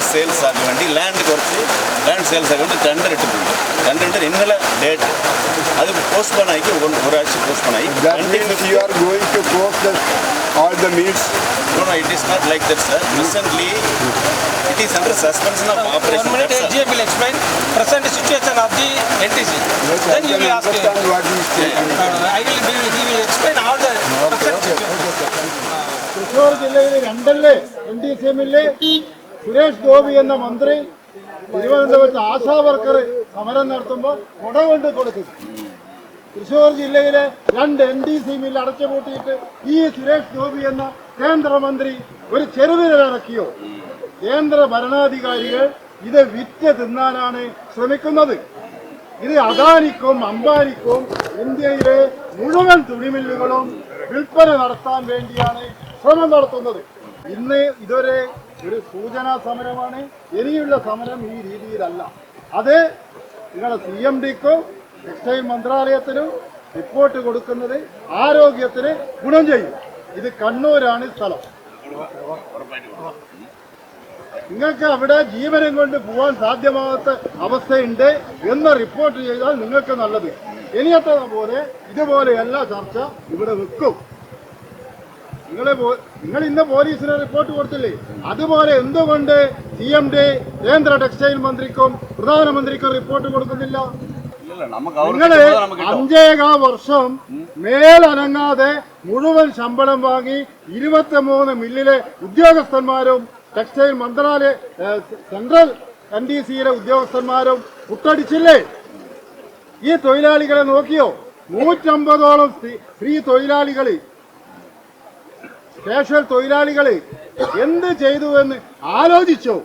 Land sales ಆಗುವಂಡಿ land ಕೊರತು land sales ಆಗುವಂಡಿ ಟೆಂಡರ್ ಇಟ್ಟುಕೊಂಡು ಟೆಂಡರ್ ಇಟ್ಟರೆ ಇನ್ನೆಲ್ಲ ಡೇಟ್ ಅದು ಪೋಸ್ಟ್ಪೋನ್ ಆಗಿ ಒಂದು ಮೂರು ಆಚೆ ಪೋಸ್ಟ್ಪೋನ್ ಆಗಿ you are going to close the all the meets no no it is not like that sir recently it is under suspension of operation. One minute, AGM will explain present situation of the NTC. Yes, then you will ask. What is uh, I will, will, he will explain all the okay, present okay, situation. Okay, okay, okay. Suresh Gopi എന്ന മന്ത്രി തിരുവനന്തപുരത്ത് ASHA worker സമരം നടത്തുമ്പോൾ കുട കൊണ്ട് കൊടുക്കും തൃശൂർ ജില്ലയിലെ രണ്ട് എൻ ഡി സി എമ്മിൽ അടച്ചുപൂട്ടിയിട്ട് ഈ സുരേഷ് ഗോപി എന്ന കേന്ദ്രമന്ത്രി ഒരു ചെറുവിരലിറക്കിയോ കേന്ദ്ര ഭരണാധികാരികൾ ഇത് വിറ്റ് തിന്നാനാണ് ശ്രമിക്കുന്നത്. ഇത് അദാനിക്കും അംബാനിക്കും ഇന്ത്യയിലെ മുഴുവൻ തുണിമില്ലുകളും വിൽപ്പന നടത്താൻ വേണ്ടിയാണ് ശ്രമം നടത്തുന്നത്. ഇന്ന് ഇതൊരു ഒരു സൂചനാ സമരമാണ്. ഇനിയുള്ള സമരം ഈ രീതിയിലല്ല. അത് നിങ്ങളുടെ സി എം ഡിക്കും ടെക്സ്റ്റൈൽ മന്ത്രാലയത്തിനും റിപ്പോർട്ട് കൊടുക്കുന്നത് ആരോഗ്യത്തിന് ഗുണം ചെയ്യും. ഇത് കണ്ണൂരാണ് സ്ഥലം. നിങ്ങൾക്ക് അവിടെ ജീവനം കൊണ്ട് പോകാൻ സാധ്യമാകാത്ത അവസ്ഥയുണ്ട് എന്ന് റിപ്പോർട്ട് ചെയ്താൽ നിങ്ങൾക്ക് നല്ലത്. ഇനിയത്തെ പോലെ ഇതുപോലെയല്ല ചർച്ച ഇവിടെ വെക്കും. നിങ്ങൾ നിങ്ങൾ ഇന്ന് പോലീസിന് റിപ്പോർട്ട് കൊടുത്തില്ലേ? അതുപോലെ എന്തുകൊണ്ട് സി എം ഡി കേന്ദ്ര ടെക്സ്റ്റൈൽ മന്ത്രിക്കും പ്രധാനമന്ത്രിക്കും റിപ്പോർട്ട് കൊടുക്കുന്നില്ല? നിങ്ങൾ അഞ്ചേകാ വർഷം മേലനങ്ങാതെ മുഴുവൻ ശമ്പളം വാങ്ങി ഇരുപത്തിമൂന്ന് മില്ലിലെ ഉദ്യോഗസ്ഥന്മാരും ടെക്സ്റ്റൈൽ മന്ത്രാലയ സെൻട്രൽ എൻ ഡി സിയിലെ ഉദ്യോഗസ്ഥന്മാരും പുട്ടടിച്ചില്ലേ ഈ തൊഴിലാളികളെ നോക്കിയോ? നൂറ്റമ്പതോളം സ്ത്രീ സ്ത്രീ തൊഴിലാളികൾ കാഷ്വൽ തൊഴിലാളികൾ എന്ത് ചെയ്തു എന്ന് ആലോചിച്ചോ.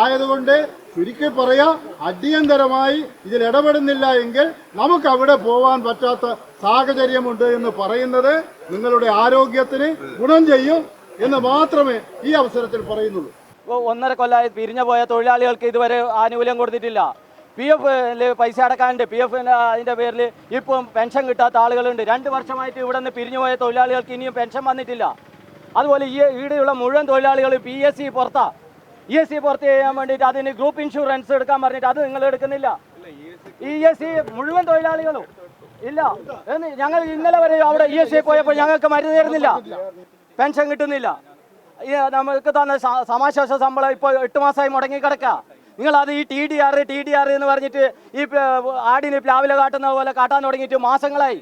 ആയതുകൊണ്ട് ചുരുക്കി പറയാ അടിയന്തരമായി ഇതിൽ ഇടപെടുന്നില്ല എങ്കിൽ നമുക്ക് അവിടെ പോവാൻ പറ്റാത്ത സാഹചര്യമുണ്ട് എന്ന് പറയുന്നത് നിങ്ങളുടെ ആരോഗ്യത്തിന് ഗുണം ചെയ്യും എന്ന് മാത്രമേ ഈ അവസരത്തിൽ പറയുന്നുള്ളൂ. ഒന്നര കൊല്ലായി പിരിഞ്ഞു പോയ തൊഴിലാളികൾക്ക് ഇതുവരെ ആനുകൂല്യം കൊടുത്തിട്ടില്ല. പി എഫ് പൈസ അടക്കാനുണ്ട്. പി എഫ് അതിന്റെ പേരിൽ ഇപ്പം പെൻഷൻ കിട്ടാത്ത ആളുകളുണ്ട്. രണ്ട് വർഷമായിട്ട് ഇവിടെ നിന്ന് പിരിഞ്ഞു പോയ തൊഴിലാളികൾക്ക് ഇനിയും പെൻഷൻ വന്നിട്ടില്ല. അതുപോലെ ഈ ഈടെയുള്ള മുഴുവൻ തൊഴിലാളികൾ പി എസ് സി പുറത്താ. ഇ എസ് സി പുറത്ത് ചെയ്യാൻ വേണ്ടിയിട്ട് അതിന് ഗ്രൂപ്പ് ഇൻഷുറൻസ് എടുക്കാൻ പറഞ്ഞിട്ട് അത് നിങ്ങൾ എടുക്കുന്നില്ല. ഇ എസ് സി മുഴുവൻ തൊഴിലാളികളും. ഇല്ല. എന്ന് ഞങ്ങൾ ഇന്നലെ വരെ അവിടെ ഇ എസ് സി പോയപ്പോൾ ഞങ്ങൾക്ക് മരുന്ന് തരുന്നില്ല. പെൻഷൻ കിട്ടുന്നില്ല. നമുക്ക് തന്നെ സമാശ്വാസ ശമ്പളം ഇപ്പോൾ എട്ട് മാസമായി മുടങ്ങി കിടക്കുക നിങ്ങൾ അത് ഈ T D R T D R എന്ന് പറഞ്ഞിട്ട് ഈ ആടിനെ പ്ലാവില കാട്ടുന്ന പോലെ കാട്ടാൻ തുടങ്ങിയിട്ട് മാസങ്ങളായി.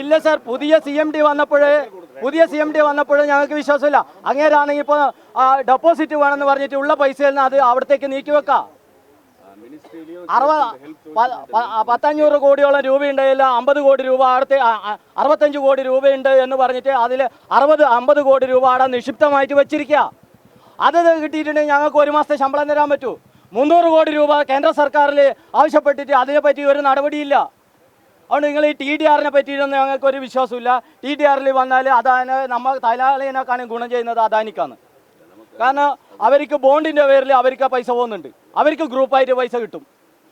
ഇല്ല സർ പുതിയ സി എം ഡി വന്നപ്പോൾ പുതിയ സി എം ഡി വന്നപ്പോൾ ഞങ്ങൾക്ക് വിശ്വാസമില്ല. അങ്ങേരാണെങ്കിൽ ഇപ്പോൾ ഡെപ്പോസിറ്റ് വേണമെന്ന് പറഞ്ഞിട്ട് ഉള്ള പൈസയിൽ നിന്ന് അത് അവിടത്തേക്ക് നീക്കി വെക്കാം. അറുപത് പത്തഞ്ഞൂറ് കോടിയോളം രൂപ ഇല്ല അമ്പത് കോടി രൂപ അടുത്ത് അറുപത്തഞ്ച് കോടി രൂപയുണ്ട് എന്ന് പറഞ്ഞിട്ട് അതിൽ അറുപത് അമ്പത് കോടി രൂപ അവിടെ നിക്ഷിപ്തമായിട്ട് വെച്ചിരിക്കുക അത് കിട്ടിയിട്ടുണ്ടെങ്കിൽ ഞങ്ങൾക്ക് ഒരു മാസത്തെ ശമ്പളം തരാൻ പറ്റൂ. മുന്നൂറ് കോടി രൂപ കേന്ദ്ര സർക്കാരിൽ ആവശ്യപ്പെട്ടിട്ട് അതിനെപ്പറ്റി ഒരു നടപടിയില്ല. അതുകൊണ്ട് നിങ്ങൾ ഈ ടി ഡി ആറിനെ പറ്റിയിട്ടൊന്നും ഞങ്ങൾക്ക് ഒരു വിശ്വാസമില്ല ടി ഡി ആറിൽ വന്നാൽ അതാണ് നമ്മൾ തലാളിനേക്കാണ് ഗുണം ചെയ്യുന്നത് അദാനിക്കാണ്. കാരണം അവർക്ക് ബോണ്ടിന്റെ പേരിൽ അവർക്ക് പൈസ പോകുന്നുണ്ട്. അവർക്ക് ഗ്രൂപ്പായിട്ട് പൈസ കിട്ടും.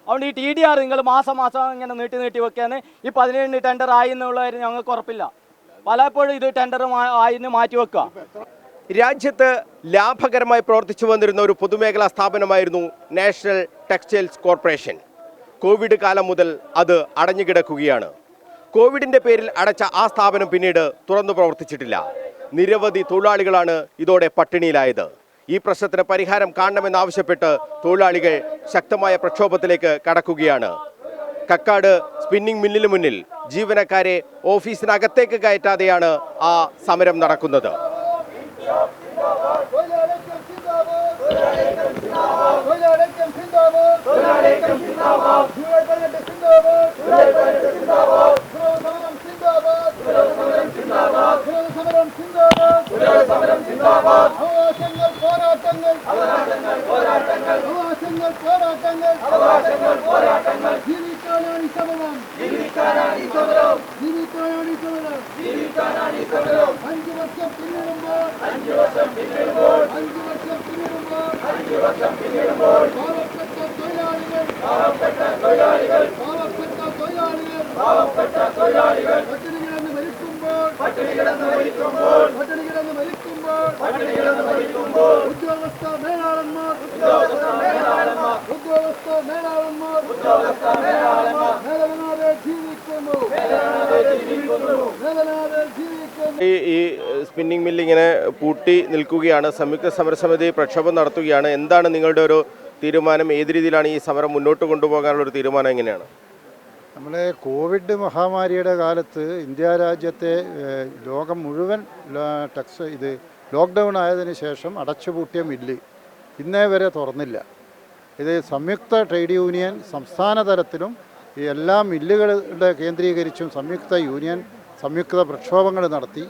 അതുകൊണ്ട് ഈ ടി ഡി ആർ നിങ്ങൾ മാസം മാസം ഇങ്ങനെ നീട്ടി നീട്ടി വെക്കാൻ ഈ പതിനേഴിന് ടെൻഡർ ആയി എന്നുള്ള കാര്യം ഞങ്ങൾക്ക് ഉറപ്പില്ല. പലപ്പോഴും ഇത് ടെൻഡർ ആയിന്ന് മാറ്റി വെക്കുക. രാജ്യത്ത് ലാഭകരമായി പ്രവർത്തിച്ചു വന്നിരുന്ന ഒരു പൊതുമേഖലാ സ്ഥാപനമായിരുന്നു നാഷണൽ ടെക്സ്റ്റൈൽസ് കോർപ്പറേഷൻ. കോവിഡ് കാലം മുതൽ അത് അടഞ്ഞുകിടക്കുകയാണ് കോവിഡിന്റെ പേരിൽ അടച്ച ആ സ്ഥാപനം പിന്നീട് തുറന്നു പ്രവർത്തിച്ചിട്ടില്ല. നിരവധി തൊഴിലാളികളാണ് ഇതോടെ പട്ടിണിയിലായത്. ഈ പ്രശ്നത്തിന് പരിഹാരം കാണണമെന്നാവശ്യപ്പെട്ട് തൊഴിലാളികൾ ശക്തമായ പ്രക്ഷോഭത്തിലേക്ക് കടക്കുകയാണ്. കക്കാട് സ്പിന്നിംഗ് മില്ലിന് മുന്നിൽ ജീവനക്കാരെ ഓഫീസിനകത്തേക്ക് കയറ്റാതെയാണ് ആ സമരം നടക്കുന്നത്. Aleykum Zindabad! Nurul Pariyat Zindabad! Nurul Pariyat Zindabad! ഉദ്യോഗസ്ഥ മേലാളന്മാർ ഉദ്യോഗസ്ഥ മേലാളന്മാർ മേലവനാതെ ജീവിക്കുന്നു മേലവനാതെ ജീവിക്കുന്നു. ഈ ഈ സ്പിന്നിംഗ് മില്ലിങ്ങനെ പൂട്ടി നിൽക്കുകയാണ്. സംയുക്ത സമരസമിതി പ്രക്ഷോഭം നടത്തുകയാണ്. എന്താണ് നിങ്ങളുടെ ഒരു തീരുമാനം ഏത് രീതിയിലാണ് ഈ സമരം മുന്നോട്ട് കൊണ്ടുപോകാനുള്ള ഒരു തീരുമാനം എങ്ങനെയാണ്? നമ്മളെ കോവിഡ് മഹാമാരിയുടെ കാലത്ത് ഇന്ത്യ രാജ്യത്തെ ലോകം മുഴുവൻ ടെക്സ് ഇത് ലോക്ക്ഡൗൺ ആയതിനു ശേഷം അടച്ചുപൂട്ടിയ മില്ല് ഇന്നേ വരെ തുറന്നില്ല. ഇത് സംയുക്ത ട്രേഡ് യൂണിയൻ സംസ്ഥാന തലത്തിലും ഈ എല്ലാ മില്ലുകളുടെ കേന്ദ്രീകരിച്ചും സംയുക്ത യൂണിയൻ സംയുക്ത പ്രക്ഷോഭങ്ങൾ നടത്തി.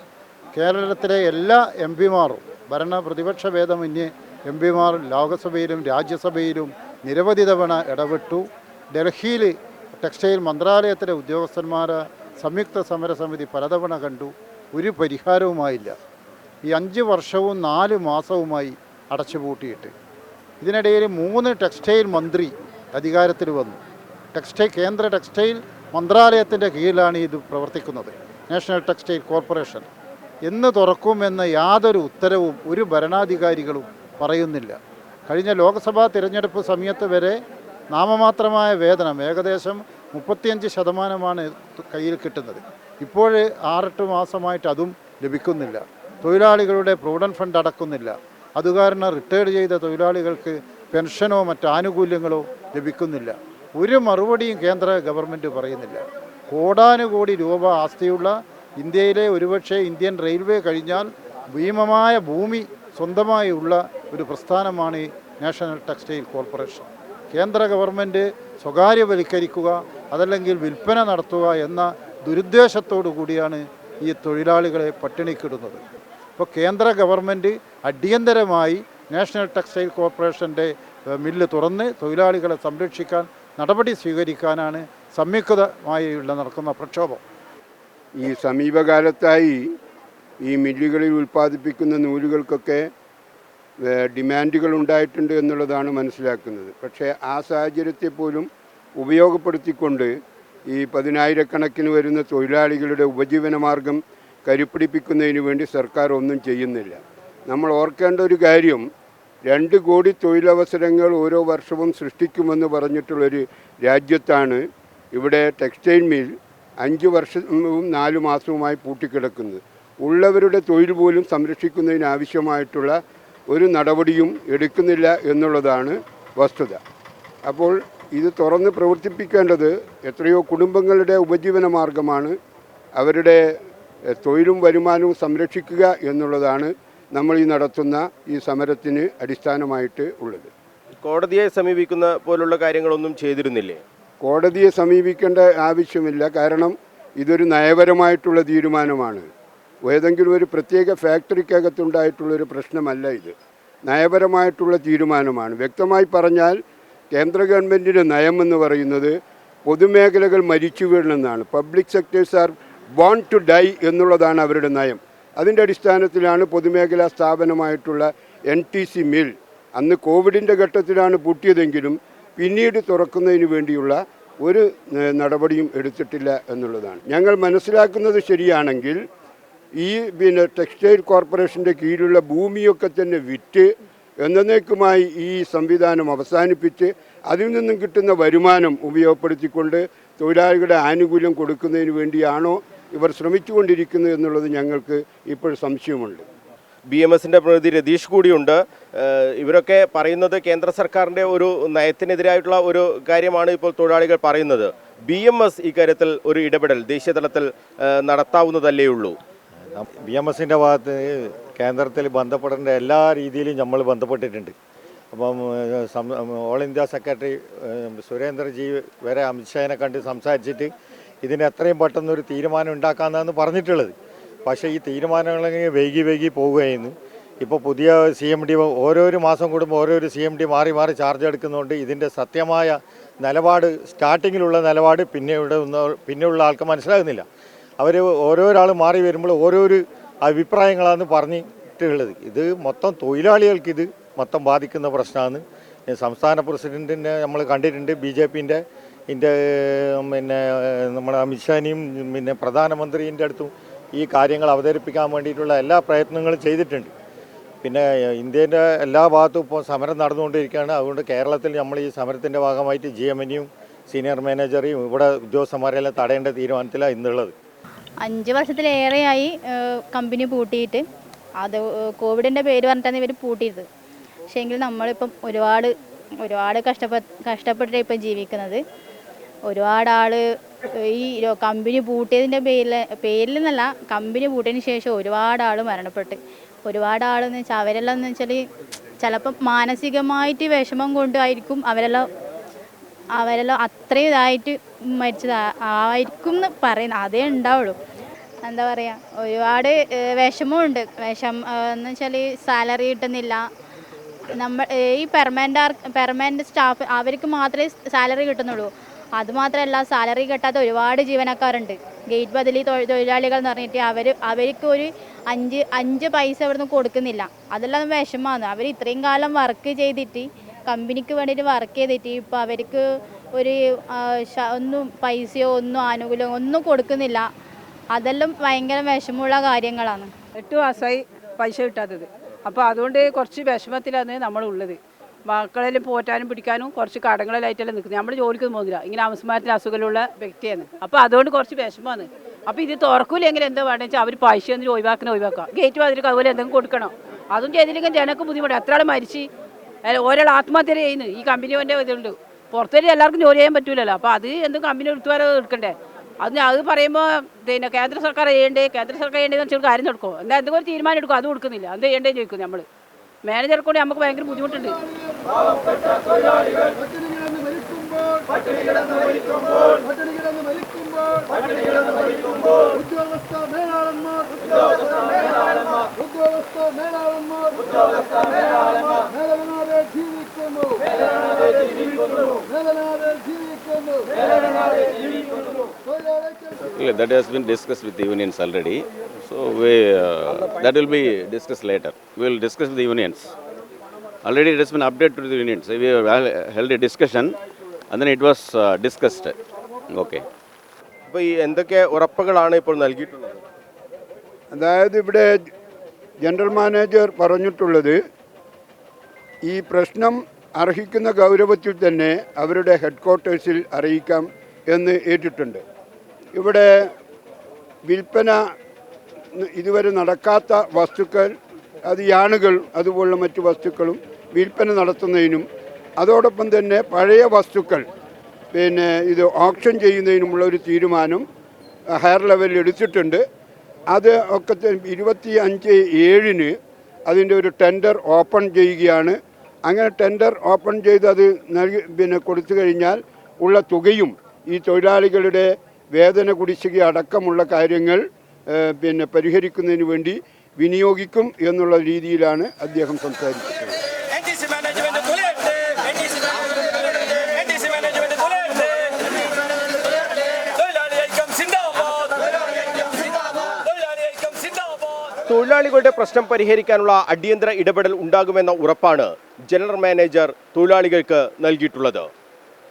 കേരളത്തിലെ എല്ലാ എം പിമാരും ഭരണ പ്രതിപക്ഷ ഭേദമന്യേ എം പിമാർ ലോകസഭയിലും രാജ്യസഭയിലും നിരവധി തവണ ഇടപെട്ടു. ഡൽഹിയിൽ ടെക്സ്റ്റൈൽ മന്ത്രാലയത്തിലെ ഉദ്യോഗസ്ഥന്മാരെ സംയുക്ത സമരസമിതി പലതവണ കണ്ടു. ഒരു പരിഹാരവുമായില്ല. ഈ അഞ്ച് വർഷവും നാല് മാസവുമായി അടച്ചുപൂട്ടിയിട്ട്. ഇതിനിടയിൽ മൂന്ന് ടെക്സ്റ്റൈൽ മന്ത്രി അധികാരത്തിൽ വന്നു. ടെക്സ്റ്റൈൽ കേന്ദ്ര ടെക്സ്റ്റൈൽ മന്ത്രാലയത്തിന്റെ കീഴിലാണ് ഇത് പ്രവർത്തിക്കുന്നത്. National textile corporation. എന്ന് തുറക്കുമെന്ന യാതൊരു ഉത്തരവും ഒരു ഭരണാധികാരികളും പറയുന്നില്ല. കഴിഞ്ഞ ലോക്സഭാ തിരഞ്ഞെടുപ്പ് സമയത്ത് വരെ നാമമാത്രമായ വേതനം ഏകദേശം മുപ്പത്തിയഞ്ച് ശതമാനമാണ് കയ്യിൽ കിട്ടുന്നത്. ഇപ്പോൾ ആറെട്ട് മാസമായിട്ട് അതും ലഭിക്കുന്നില്ല. തൊഴിലാളികളുടെ പ്രൊവിഡന്റ് ഫണ്ട് അടക്കുന്നില്ല. അതുകാരണം റിട്ടയർഡ് ചെയ്ത തൊഴിലാളികൾക്ക് പെൻഷനോ മറ്റ് ആനുകൂല്യങ്ങളോ ലഭിക്കുന്നില്ല. ഒരു മറുപടിയും കേന്ദ്ര ഗവൺമെന്റ് പറയുന്നില്ല. കോടാനുകോടി രൂപ ആസ്തിയുള്ള ഇന്ത്യയിലെ ഒരുപക്ഷെ ഇന്ത്യൻ റെയിൽവേ കഴിഞ്ഞാൽ ഭീമമായ ഭൂമി സ്വന്തമായി ഉള്ള ഒരു പ്രസ്ഥാനമാണ് ഈ നാഷണൽ ടെക്സ്റ്റൈൽ കോർപ്പറേഷൻ. കേന്ദ്ര ഗവൺമെന്റ് സ്വകാര്യവൽക്കരിക്കുക അതല്ലെങ്കിൽ വിൽപ്പന നടത്തുക എന്ന ദുരുദ്ദേശത്തോടു കൂടിയാണ് ഈ തൊഴിലാളികളെ പട്ടിണിക്കിടുന്നത്. ഇപ്പോൾ കേന്ദ്ര ഗവൺമെന്റ് അടിയന്തരമായി നാഷണൽ ടെക്സ്റ്റൈൽ കോർപ്പറേഷന്റെ മില്ല് തുറന്ന് തൊഴിലാളികളെ സംരക്ഷിക്കാൻ നടപടി സ്വീകരിക്കാനാണ് സംയുക്തമായുള്ള നടക്കുന്ന പ്രക്ഷോഭം. ഈ സമീപകാലത്തായി ഈ മില്ലുകളിൽ ഉൽപ്പാദിപ്പിക്കുന്ന നൂലുകൾക്കൊക്കെ ഡിമാൻഡുകൾ ഉണ്ടായിട്ടുണ്ട് എന്നുള്ളതാണ് മനസ്സിലാക്കുന്നത്. പക്ഷേ ആ സാഹചര്യത്തെ പോലും ഉപയോഗപ്പെടുത്തിക്കൊണ്ട് ഈ പതിനായിരക്കണക്കിന് വരുന്ന തൊഴിലാളികളുടെ ഉപജീവന മാർഗം കരുപ്പിടിപ്പിക്കുന്നതിന് വേണ്ടി സർക്കാർ ഒന്നും ചെയ്യുന്നില്ല. നമ്മൾ ഓർക്കേണ്ട ഒരു കാര്യം രണ്ട് കോടി തൊഴിലവസരങ്ങൾ ഓരോ വർഷവും സൃഷ്ടിക്കുമെന്ന് പറഞ്ഞിട്ടുള്ളൊരു രാജ്യത്താണ് ഇവിടെ ടെക്സ്റ്റൈൽ മിൽ അഞ്ച് വർഷവും നാല് മാസവുമായി പൂട്ടിക്കിടക്കുന്നത്. ഉള്ളവരുടെ തൊഴിൽ പോലും സംരക്ഷിക്കുന്നതിന് ആവശ്യമായിട്ടുള്ള ഒരു നടപടിയും എടുക്കുന്നില്ല എന്നുള്ളതാണ് വസ്തുത. അപ്പോൾ ഇത് തുറന്ന് പ്രവർത്തിപ്പിക്കേണ്ടത് എത്രയോ കുടുംബങ്ങളുടെ ഉപജീവന മാർഗമാണ്. അവരുടെ തൊഴിലും വരുമാനവും സംരക്ഷിക്കുക എന്നുള്ളതാണ് നമ്മൾ ഈ നടത്തുന്ന ഈ സമരത്തിന് അടിസ്ഥാനമായിട്ട് ഉള്ളത്. കോടതിയെ സമീപിക്കുന്ന പോലുള്ള കാര്യങ്ങളൊന്നും ചെയ്തിരുന്നില്ലേ? കോടതിയെ സമീപിക്കേണ്ട ആവശ്യമില്ല. കാരണം ഇതൊരു നയപരമായിട്ടുള്ള തീരുമാനമാണ്. ഏതെങ്കിലും ഒരു പ്രത്യേക ഫാക്ടറിക്കകത്തുണ്ടായിട്ടുള്ളൊരു പ്രശ്നമല്ല ഇത്. നയപരമായിട്ടുള്ള തീരുമാനമാണ്. വ്യക്തമായി പറഞ്ഞാൽ കേന്ദ്ര ഗവൺമെന്റിന്റെ നയമെന്ന് പറയുന്നത് പൊതുമേഖലകൾ മരിച്ചു വീഴണമെന്നാണ്. Public sectors are born to die എന്നുള്ളതാണ് അവരുടെ നയം. അതിന്റെ അടിസ്ഥാനത്തിലാണ് പൊതുമേഖലാ സ്ഥാപനമായിട്ടുള്ള എൻ ടി സി മിൽ അന്ന് കോവിഡിന്റെ ഘട്ടത്തിലാണ് പൂട്ടിയതെങ്കിലും പിന്നീട് തുറക്കുന്നതിന് വേണ്ടിയുള്ള ഒരു നടപടിയും എടുത്തിട്ടില്ല എന്നുള്ളതാണ്. ഞങ്ങൾ മനസ്സിലാക്കുന്നത് ശരിയാണെങ്കിൽ ഈ പിന്നെ ടെക്സ്റ്റൈൽ കോർപ്പറേഷന്റെ കീഴിലുള്ള ഭൂമിയൊക്കെ തന്നെ വിറ്റ് എന്നേക്കുമായി ഈ സംവിധാനം അവസാനിപ്പിച്ച് അതിൽ നിന്നും കിട്ടുന്ന വരുമാനം ഉപയോഗപ്പെടുത്തിക്കൊണ്ട് തൊഴിലാളികളുടെ ആനുകൂല്യം കൊടുക്കുന്നതിന് വേണ്ടിയാണോ ഇവർ ശ്രമിച്ചുകൊണ്ടിരിക്കുന്നത് എന്നുള്ളത് ഞങ്ങൾക്ക് ഇപ്പോൾ സംശയമുണ്ട്. ബി എം എസിന്റെ പ്രതിനിധി രതീഷ് കൂടിയുണ്ട്. ഇവരൊക്കെ പറയുന്നത് കേന്ദ്ര സർക്കാരിന്റെ ഒരു നയത്തിനെതിരായിട്ടുള്ള ഒരു കാര്യമാണ് ഇപ്പോൾ തൊഴിലാളികൾ പറയുന്നത്. ബി എം എസ് ഇക്കാര്യത്തിൽ ഒരു ഇടപെടൽ ദേശീയ തലത്തിൽ നടത്താവുന്നതല്ലേ ഉള്ളൂ. ബി എം എസിന്റെ ഭാഗത്ത് കേന്ദ്രത്തിൽ ബന്ധപ്പെടേണ്ട എല്ലാ രീതിയിലും നമ്മൾ ബന്ധപ്പെട്ടിട്ടുണ്ട്. അപ്പം ഓൾ ഇന്ത്യ സെക്രട്ടറി സുരേന്ദ്രജി വരെ അമിത്ഷാനെ കണ്ട് സംസാരിച്ചിട്ട് ഇതിന് എത്രയും പെട്ടെന്ന് ഒരു തീരുമാനം ഉണ്ടാക്കാമെന്നാണ് പറഞ്ഞിട്ടുള്ളത്. പക്ഷേ ഈ തീരുമാനങ്ങളെങ്കിൽ വൈകി വൈകി പോവുകയായിരുന്നു. ഇപ്പോൾ പുതിയ സി എം ഡി ഓരോരോ മാസം കൂടുമ്പോൾ ഓരോരോ സി എം ഡി മാറി മാറി ചാർജ് എടുക്കുന്നതുകൊണ്ട് ഇതിന്റെ സത്യമായ നിലപാട് സ്റ്റാർട്ടിങ്ങിലുള്ള നിലപാട് പിന്നെ ഇവിടെ പിന്നെയുള്ള ആൾക്ക് മനസ്സിലാകുന്നില്ല. അവർ ഓരോരാൾ മാറി വരുമ്പോൾ ഓരോരോ അഭിപ്രായങ്ങളാണ് പറഞ്ഞിട്ടുള്ളത്. ഇത് മൊത്തം തൊഴിലാളികൾക്ക് ഇത് മൊത്തം ബാധിക്കുന്ന പ്രശ്നമാണ്. സംസ്ഥാന പ്രസിഡന്റിനെ നമ്മൾ കണ്ടിട്ടുണ്ട്. ബി ജെ പിന്റെ ഇതിന്റെ പിന്നെ നമ്മുടെ അമിത്ഷാനെയും പിന്നെ പ്രധാനമന്ത്രിന്റെ അടുത്തും ഈ കാര്യങ്ങൾ അവതരിപ്പിക്കാൻ വേണ്ടിയിട്ടുള്ള എല്ലാ പ്രയത്നങ്ങളും ചെയ്തിട്ടുണ്ട്. പിന്നെ ഇന്ത്യന്റെ എല്ലാ ഭാഗത്തും ഇപ്പോൾ സമരം നടന്നുകൊണ്ടിരിക്കുകയാണ്. അതുകൊണ്ട് കേരളത്തിൽ നമ്മൾ ഈ സമരത്തിന്റെ ഭാഗമായിട്ട് ജി എം സീനിയർ മാനേജറെയും ഇവിടെ ഉദ്യോഗസ്ഥന്മാരെല്ലാം തടയേണ്ട തീരുമാനത്തിലാണ് ഇന്നുള്ളത്. അഞ്ച് വർഷത്തിലേറെയായി കമ്പനി പൂട്ടിയിട്ട്. അത് കോവിഡിന്റെ പേര് പറഞ്ഞിട്ടാണ് ഇവർ പൂട്ടിയത്. പക്ഷേ എങ്കിൽ നമ്മളിപ്പം ഒരുപാട് ഒരുപാട് കഷ്ടപ്പെട്ട് കഷ്ടപ്പെട്ടിട്ട് ഇപ്പം ജീവിക്കുന്നത്. ഒരുപാട് ആൾ ഈ കമ്പനി പൂട്ടിയതിന്റെ പേരിൽ പേരിൽ നിന്നല്ല കമ്പനി പൂട്ടിയതിന് ശേഷം ഒരുപാട് ആൾ മരണപ്പെട്ട്. ഒരുപാട് ആളെന്ന് വെച്ചാൽ അവരെല്ലാം എന്ന് വെച്ചാൽ ചിലപ്പം മാനസികമായിട്ട് വിഷമം കൊണ്ടായിരിക്കും അവരെല്ലാം അവരെല്ലാം അത്രയും ഇതായിട്ട് മരിച്ചത് ആയിരിക്കും എന്ന് പറയുന്നത് അതേ ഉണ്ടാവുള്ളൂ. എന്താ പറയുക ഒരുപാട് വിഷമമുണ്ട്. വിഷം എന്ന് വെച്ചാൽ സാലറി കിട്ടുന്നില്ല. നമ്മൾ ഈ പെർമനന്റ് പെർമനന്റ് സ്റ്റാഫ് അവർക്ക് മാത്രമേ സാലറി കിട്ടുന്നുള്ളൂ. അതുമാത്രമല്ല സാലറി കിട്ടാത്ത ഒരുപാട് ജീവനക്കാരുണ്ട്. ഗേറ്റ് ബദലി തൊഴി- തൊഴിലാളികൾ എന്ന് പറഞ്ഞിട്ട് അവർ അവർക്ക് ഒരു അഞ്ച് അഞ്ച് പൈസ ഇവിടുന്ന് കൊടുക്കുന്നില്ല. അതെല്ലാം വിഷമമാണ്. അവർ ഇത്രയും കാലം വർക്ക് ചെയ്തിട്ട് കമ്പനിക്ക് വേണ്ടിയിട്ട് വർക്ക് ചെയ്തിട്ട് ഇപ്പോൾ അവർക്ക് ഒരു ഒന്നും പൈസയോ ഒന്നും ആനുകൂല്യമോ ഒന്നും കൊടുക്കുന്നില്ല. അതെല്ലാം ഭയങ്കര വിഷമമുള്ള കാര്യങ്ങളാണ്. എട്ട് മാസമായി പൈസ കിട്ടാത്തത്. അപ്പോൾ അതുകൊണ്ട് കുറച്ച് വിഷമത്തിലാണ് നമ്മളുള്ളത്. മക്കളെല്ലാം പോറ്റാനും പിടിക്കാനും കുറച്ച് കടങ്ങളിലായിട്ടെല്ലാം നിൽക്കുന്നത്. നമ്മൾ ജോലിക്കൊന്നും പോകുന്നില്ല. ഇങ്ങനെ അംശമാരത്തിന് അസുഖമുള്ള വ്യക്തിയാണ്. അപ്പോൾ അതുകൊണ്ട് കുറച്ച് വിഷമമാണ്. അപ്പോൾ ഇത് തുറക്കൂലെങ്കിൽ എന്താ വേണമെന്ന് വെച്ചാൽ അവർ പൈസ ഒഴിവാക്കണം ഒഴിവാക്കുക. ഗേറ്റ് വാതിലേക്ക് അതുപോലെ എന്തെങ്കിലും കൊടുക്കണം? അതും ചെയ്തില്ലെങ്കിൽ ജനക്ക് ബുദ്ധിമുട്ട്. എത്ര ആൾ മരിച്ച് ഒരാൾ ആത്മഹത്യ ചെയ്യുന്നു. ഈ കമ്പനിന്റെ ഇതുണ്ട്. പുറത്തേക്ക് എല്ലാവർക്കും ജോലി ചെയ്യാൻ പറ്റൂലല്ലോ. അപ്പോൾ അത് എന്ത് കമ്പനി എടുത്തുവരെ എടുക്കണ്ടേ? അത് അത് പറയുമ്പോൾ പിന്നെ കേന്ദ്ര സർക്കാർ ചെയ്യേണ്ടേ? കേന്ദ്ര സർക്കാർ ചെയ്യേണ്ടതെന്ന് വെച്ചാൽ കാര്യം നടക്കുമോ എന്താ എന്തെങ്കിലും തീരുമാനം എടുക്കും അത് കൊടുക്കുന്നില്ല. എന്ത് ചെയ്യേണ്ടേ ചോദിക്കും നമ്മൾ മാനേജർ കൂടി നമുക്ക് ഭയങ്കര ബുദ്ധിമുട്ടുണ്ട് മരിക്കുമ്പോൾ പട്ടിണി കിടന്ന് മരിക്കുമ്പോൾ പട്ടിണി കിടന്ന് മരിക്കുമ്പോൾ ഉദ്യോഗസ്ഥ മേലാളന്മാർ ഉദ്യോഗസ്ഥ മേലാളന്മാർ ഉദ്യോഗസ്ഥ മേലാളന്മാർ ഉദ്യോഗസ്ഥ മേലാളന്മാർ മേലനാതെ ജീവിക്കുന്നു മേലനാതെ ജീവിക്കുന്നു മേലനാതെ ജീവിക്കുന്നു Yeah, that has been discussed with the unions already. So we, uh, that will be discussed later. We will discuss with the unions. Already it has been updated to the unions. We have held a discussion and then it was uh, discussed. Okay. അപ്പോൾ ഈ എന്തൊക്കെ ഉറപ്പുകളാണ് ഇപ്പോൾ നൽകിയിട്ടുള്ളത് അതായത് ഇവിടെ general manager പറഞ്ഞിട്ടുള്ളത് ഈ പ്രശ്നം അർഹിക്കുന്ന ഗൗരവത്തിൽ തന്നെ അവരുടെ ഹെഡ് ക്വാർട്ടേഴ്സിൽ അറിയിക്കാം എന്ന് ഏറ്റിട്ടുണ്ട്. ഇവിടെ വിൽപ്പന ഇതുവരെ നടക്കാത്ത വസ്തുക്കൾ അത് യാണുകൾ അതുപോലുള്ള മറ്റു വസ്തുക്കളും വിൽപ്പന നടത്തുന്നതിനും അതോടൊപ്പം തന്നെ പഴയ വസ്തുക്കൾ പിന്നെ ഇത് ഓപ്ഷൻ ചെയ്യുന്നതിനുമുള്ള ഒരു തീരുമാനം ഹയർ ലെവലിൽ എടുത്തിട്ടുണ്ട്. അത് ഒക്കെ ഇരുപത്തി അഞ്ച് ഏഴിന് അതിന്റെ ഒരു ടെൻഡർ ഓപ്പൺ ചെയ്യുകയാണ്. അങ്ങനെ ടെൻഡർ ഓപ്പൺ ചെയ്ത് അത് നൽകി പിന്നെ കൊടുത്തു കഴിഞ്ഞാൽ ഉള്ള തുകയും ഈ തൊഴിലാളികളുടെ വേതന കുടിശ്ശിക അടക്കമുള്ള കാര്യങ്ങൾ പിന്നെ പരിഹരിക്കുന്നതിന് വേണ്ടി വിനിയോഗിക്കും എന്നുള്ള രീതിയിലാണ് അദ്ദേഹം സംസാരിച്ചത് തൊഴിലാളികളുടെ പ്രശ്നം പരിഹരിക്കാനുള്ള അടിയന്തര ഇടപെടൽ ഉണ്ടാകുമെന്ന ഉറപ്പാണ് ജനറൽ മാനേജർ തൊഴിലാളികൾക്ക് നൽകിയിട്ടുള്ളത്.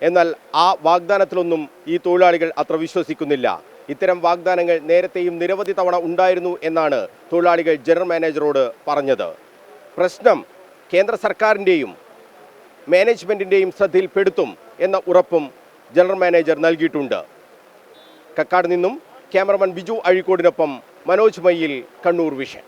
എന്നാൽ ആ വാഗ്ദാനത്തിലൊന്നും ഈ തൊഴിലാളികൾ അത്ര വിശ്വസിക്കുന്നില്ല. ഇത്തരം വാഗ്ദാനങ്ങൾ നേരത്തെയും നിരവധി തവണ ഉണ്ടായിരുന്നു എന്നാണ് തൊഴിലാളികൾ ജനറൽ മാനേജറോട് പറഞ്ഞത്. പ്രശ്നം കേന്ദ്ര സർക്കാരിന്റെയും മാനേജ്മെന്റിന്റെയും ശ്രദ്ധയിൽപ്പെടുത്തും എന്ന ഉറപ്പും ജനറൽ മാനേജർ നൽകിയിട്ടുണ്ട്. കക്കാട് നിന്നും ക്യാമറമാൻ ബിജു അഴീക്കോടിനൊപ്പം മനോജ് മയ്യിൽ കണ്ണൂർ വിഷൻ.